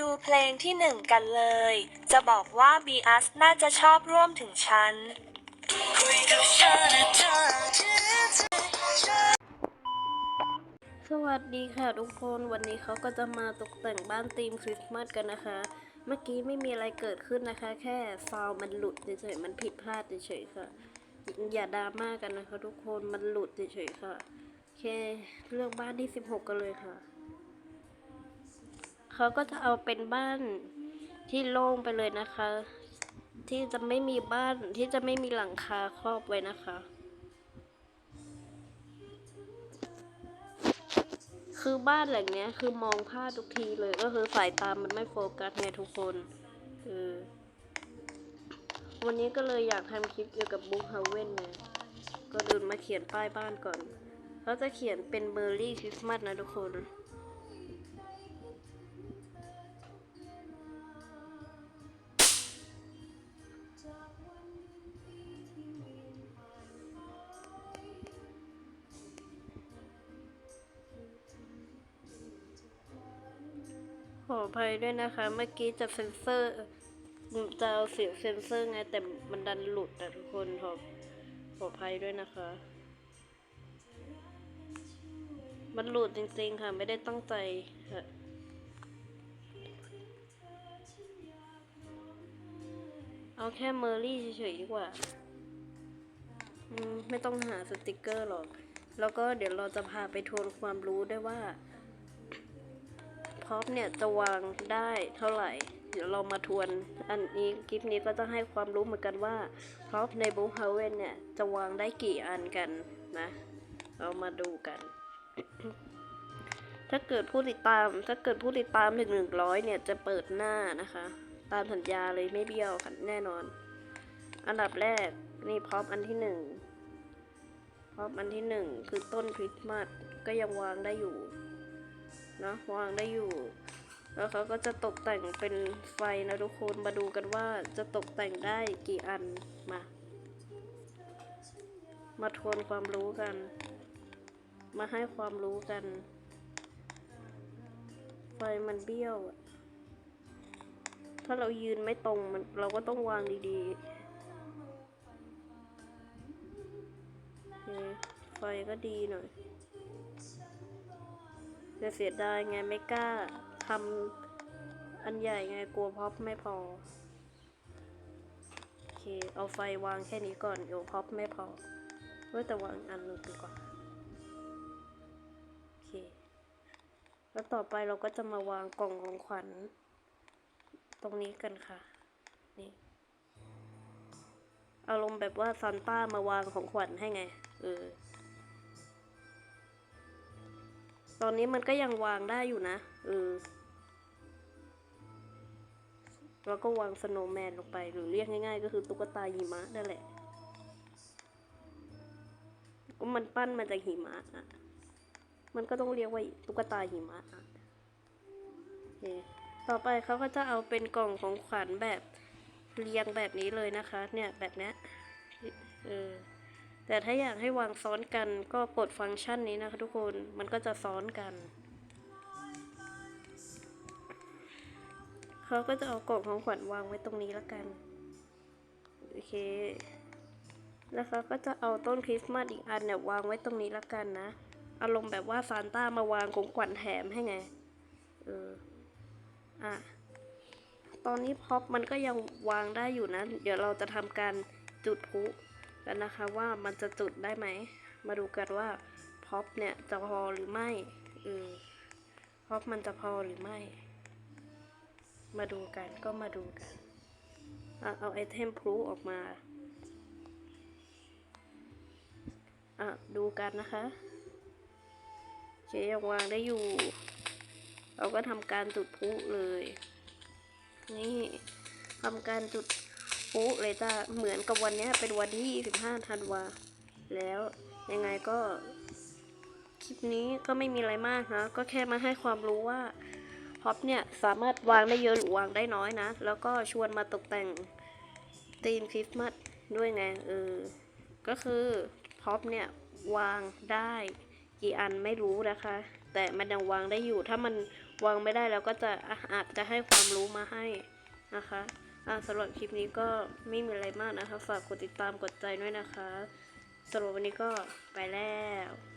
ดูเพลงที่หนึ่งกันเลย จะบอกว่าบีอัสน่าจะชอบร่วมถึงฉัน สวัสดีค่ะทุกคนวันนี้เขาก็จะมาตกแต่งบ้านธีมคริสต์มาสกันนะคะ เมื่อกี้ไม่มีอะไรเกิดขึ้นนะคะ แค่ฟาวล์มันหลุดเฉยๆมันผิดพลาดเฉยๆค่ะ อย่าดราม่ากันนะคะ ทุกคนมันหลุดเฉยๆค่ะโอเคเลือกบ้านที่ 16 กันเลยค่ะ เขาก็จะเอาเป็นบ้านที่โล่งไปเลยนะคะ ที่จะไม่มีบ้านที่จะไม่มีหลังคาครอบไว้นะคะ คือบ้านหลังเนี้ยคือมองพลาทุกทีเลยก็คือสายตามันไม่โฟกัสไงทุกคนเออวันนี้ก็เลยอยากทำคลิปเกี่ยวกับบุ๊กฮาเว่นไงก็เดินมาเขียนป้ายบ้านก่อน เขาจะเขียนเป็นเบอร์รี่คริสต์มาสนะทุกคน ออภัยด้วยนะคะ เมื่อกี้จะเซ็นเซอร์จะเอาเสียงเซ็นเซอร์ไงแต่มันดันหลุดอะทุกคนขอขออภัยด้วยนะคะ มันหลุดจริงๆค่ะ ไม่ได้ตั้งใจค่ะเอาแค่เมอร์รี่เฉยๆดีกว่า ไม่ต้องหาสติกเกอร์หรอก แล้วก็เดี๋ยวเราจะพาไปทวนความรู้ได้ว่า พ็อปเนี่ยจะวางได้เท่าไหร่ เดี๋ยวเรามาทวน อันนี้คลิปนี้ก็จะให้ความรู้เหมือนกันว่าพ็อปในบุ๊คเฮาเวนเนี่ยจะวางได้กี่อันกันนะ เรามาดูกัน ถ้าเกิดผู้ติดตาม ถ้าเกิดผู้ติดตามถึงหนึ่งร้อยเนี่ยจะเปิดหน้านะคะ ตามสัญญาเลยไม่เบี้ยวค่ะแน่นอน อันดับแรกนี่พ็อปอันที่หนึ่งพ็อปอันที่หนึ่งคือต้นคริสต์มาสก็ยังวางได้อยู่ เนะวางได้อยู่ แล้วเขาก็จะตกแต่งเป็นไฟนะทุกคนมาดูกันว่าจะตกแต่งได้กี่อันมา มาทวนความรู้กัน มาให้ความรู้กัน ไฟมันเบี้ยวอะถ้าเรายืนไม่ตรงมันเราก็ต้องวางดีๆไฟก็ดีหน่อย แต่เสียดายไงไม่กล้าทำอันใหญ่ไงกลัวพ็อปไม่พอ โอเค เอาไฟวางแค่นี้ก่อนเดี๋ยวพ็อปไม่พอเว้ยแต่วางอันหนึงดีกว่า โอเค แล้วต่อไปเราก็จะมาวางกล่องของขวัญ ตรงนี้กันค่ะ นี่อารมณ์แบบว่าซานต้ามาวางของขวัญให้ไง เออ ตอนนี้มันก็ยังวางได้อยู่นะเออแล้วก็วางสโนว์แมนลงไปหรือเรียกง่าย ๆ ก็คือตุ๊กตาหิมะนั่นแหละก็มันปั้นมาจากหิมะอะมันก็ต้องเรียกว่าตุ๊กตาหิมะอะโอเคต่อไปเขาก็จะเอาเป็นกล่องของขวัญแบบเรียงแบบนี้เลยนะคะ เนี่ยแบบเนี้ยเออ แต่ถ้าอยากให้วางซ้อนกันก็กดฟังก์ชันนี้นะคะทุกคนมันก็จะซ้อนกันเขาก็จะเอากล่องของขวัญวางไว้ตรงนี้แล้วกันโอเคแล้วเขาก็จะเอาต้นคริสต์มาสอีกอันเนี่ยวางไว้ตรงนี้แล้วกันนะอารมณ์แบบว่าซานต้ามาวางของขวัญแถมให้ไงเอออะตอนนี้พ็อปมันก็ยังวางได้อยู่นะ เดี๋ยวเราจะทำการจุดพลุ กันนะคะว่ามันจะจุดได้ไหม มาดูกันว่าพ็อปเนี่ยจะพอหรือไม่เออพ็อปมันจะพอหรือไม่ มาดูกันก็มาดูกันอะเอาไอเทมพลุออกมาอะดูกันนะคะเคยังวางได้อยู่ เราก็ทำการจุดพลุเลย นี่ทำการจุด พลุเลยจ้าเหมือนกับวันนี้เป็นวันที่ 25ธันวาแล้วยังไงก็คลิปนี้ก็ไม่มีอะไรมากนะ ก็แค่มาให้ความรู้ว่าพ็อปเนี่ยสามารถวางได้เยอะหรือวางได้น้อยนะ แล้วก็ชวนมาตกแต่งธีมคริสต์มาสด้วยไงเออ ก็คือพ็อปเนี่ยวางได้กี่อันไม่รู้นะคะ แต่มันยังวางได้อยู่ ถ้ามันวางไม่ได้แล้วก็จะอาจจะให้ความรู้มาให้นะคะ สำหรับคลิปนี้ก็ไม่มีอะไรมากนะคะ ฝากกดติดตามกดใจด้วยนะคะสำหรับวันนี้ก็ไปแล้ว